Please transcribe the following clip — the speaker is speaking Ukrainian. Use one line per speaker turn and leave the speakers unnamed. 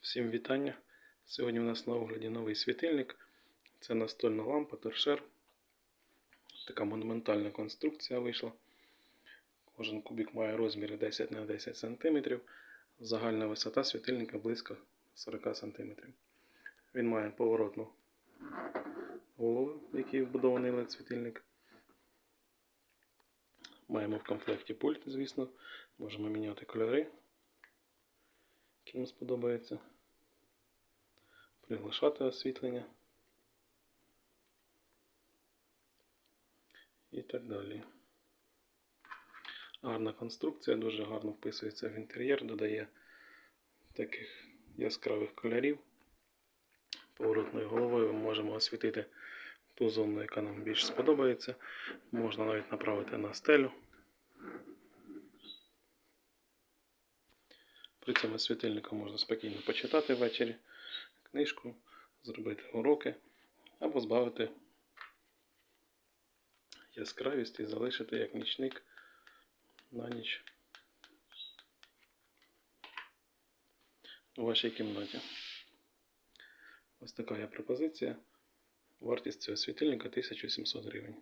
Всім вітання. Сьогодні у нас на огляді новий світильник. Це настольна лампа торшер. Така монументальна конструкція вийшла. Кожен кубик має розміри 10 на 10 см. Загальна висота світильника близько 40 см. Він має поворотну голову, в якій вбудований LED світильник. Маємо в комплекті пульт, звісно. Можемо міняти кольори, які нам сподобаються. Приглашати освітлення. І так далі. Гарна конструкція, дуже гарно вписується в інтер'єр, додає таких яскравих кольорів. Поворотною головою ми можемо освітити ту зону, яка нам більш сподобається. Можна навіть направити на стелю. Цьому світильником можна спокійно почитати ввечері книжку, зробити уроки або збавити яскравість і залишити як нічник на ніч у вашій кімнаті. Ось така є пропозиція. Вартість цього світильника 1700 гривень.